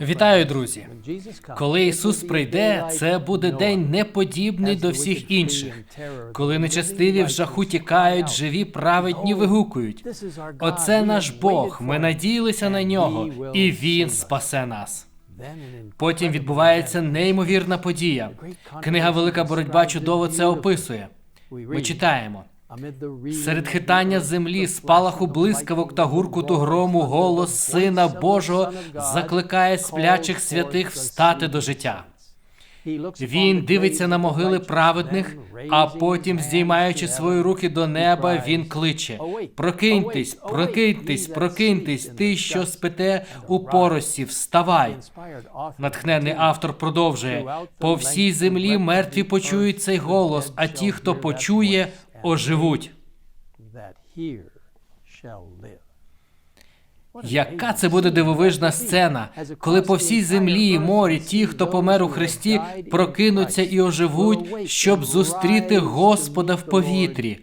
Вітаю, друзі! Коли Ісус прийде, це буде день неподібний до всіх інших. Коли нечестиві в жаху тікають, живі праведні вигукують. Оце наш Бог. Ми надіялися на нього, і Він спасе нас. Потім відбувається неймовірна подія. Книга Велика боротьба чудово це описує. Ми читаємо. Серед хитання землі, спалаху блискавок та гуркуту грому, голос Сина Божого закликає сплячих святих встати до життя. Він дивиться на могили праведних, а потім, здіймаючи свої руки до неба, він кличе: Прокиньтесь, прокиньтесь, прокиньтесь, ти, що спите у поросі, вставай. Натхненний автор продовжує: по всій землі мертві почують цей голос, а ті, хто почує, оживуть. Яка це буде дивовижна сцена, коли по всій землі і морі ті, хто помер у Христі, прокинуться і оживуть, щоб зустріти Господа в повітрі.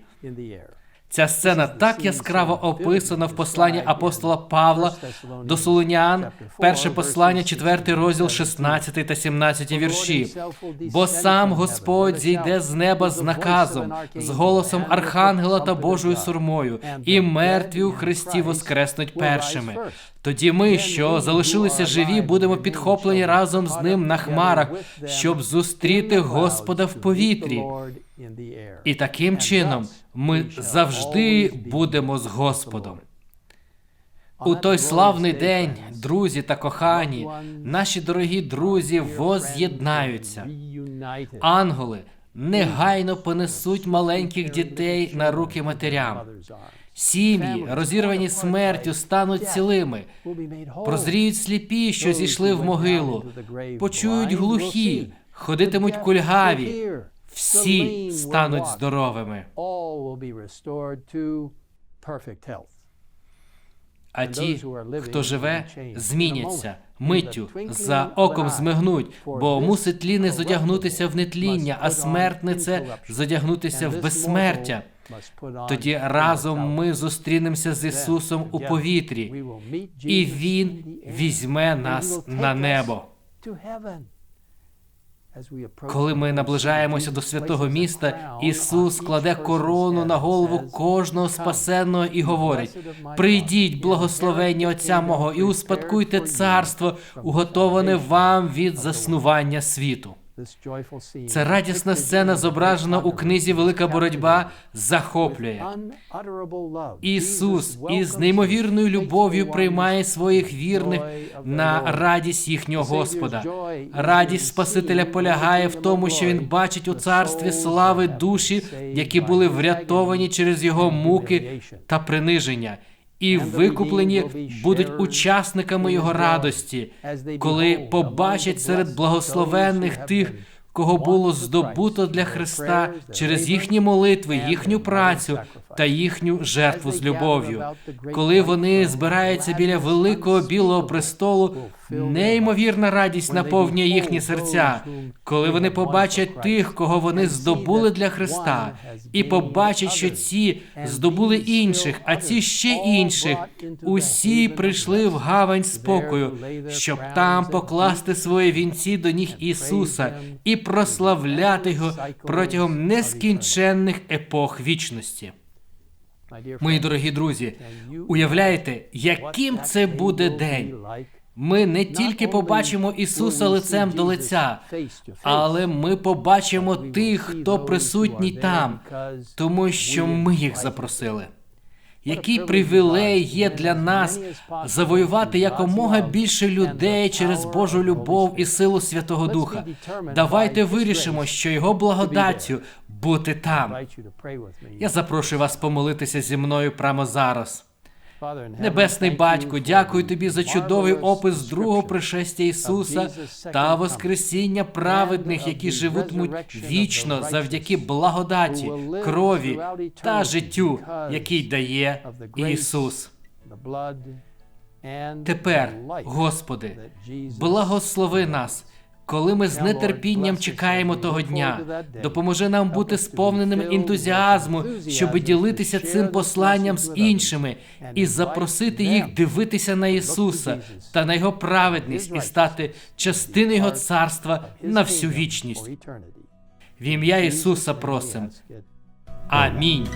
Ця сцена так яскраво описана в посланні апостола Павла до Солонян, перше послання, 4 розділ, 16 та 17 вірші. Бо сам Господь зійде з неба з наказом, з голосом архангела та Божою сурмою, і мертві у Христі воскреснуть першими. Тоді ми, що залишилися живі, будемо підхоплені разом з ним на хмарах, щоб зустріти Господа в повітрі. І таким чином ми завжди будемо з Господом. У той славний день, друзі та кохані, наші дорогі друзі воз'єднаються. Ангели негайно понесуть маленьких дітей на руки матерям. Сім'ї, розірвані смертю, стануть цілими, прозріють сліпі, що зійшли в могилу, почують глухі, ходитимуть кульгаві, всі стануть здоровими. А ті, хто живе, зміняться. миттю, за оком змигнуть, бо мусить тліне зодягнутися в нетління, а смертне це зодягнутися в безсмертя. Тоді разом ми зустрінемося з Ісусом у повітрі, і Він візьме нас на небо. Коли ми наближаємося до святого міста, Ісус кладе корону на голову кожного спасенного і говорить: прийдіть, благословенні Отця мого, і успадкуйте царство, уготоване вам від заснування світу. Це радісна сцена, зображена у книзі Велика боротьба, захоплює. Ісус із неймовірною любов'ю приймає своїх вірних на радість їхнього Господа. Радість Спасителя полягає в тому, що він бачить у царстві слави душі, які були врятовані через його муки та приниження. І викуплені будуть учасниками його радості, коли побачать серед благословенних тих, кого було здобуто для Христа через їхні молитви, їхню працю та їхню жертву з любов'ю. Коли вони збираються біля великого білого престолу, неймовірна радість наповнює їхні серця, коли вони побачать тих, кого вони здобули для Христа, і побачать, що ці здобули інших, а ці ще інших. Усі прийшли в гавань спокою, щоб там покласти свої вінці до ніг Ісуса і прославляти його протягом нескінченних епох вічності. Мої дорогі друзі, уявляєте, яким це буде день? Ми не тільки побачимо Ісуса лицем до лиця, але ми побачимо тих, хто присутній там, тому що ми їх запросили. Який привілей є для нас завоювати якомога більше людей через Божу любов і силу Святого Духа? Давайте вирішимо, що його благодаттю бути там. Я запрошую вас помолитися зі мною прямо зараз. Небесний батько, дякую тобі за чудовий опис другого пришестя Ісуса та Воскресіння праведних, які живутимуть вічно завдяки благодаті, крові та життю, який дає Ісус. Тепер, Господи, благослови нас Коли ми з нетерпінням чекаємо того дня, допоможи нам бути сповненим ентузіазму, щоб ділитися цим посланням з іншими і запросити їх дивитися на Ісуса та на Його праведність і стати частиною Його царства на всю вічність. В ім'я Ісуса просим. Амінь.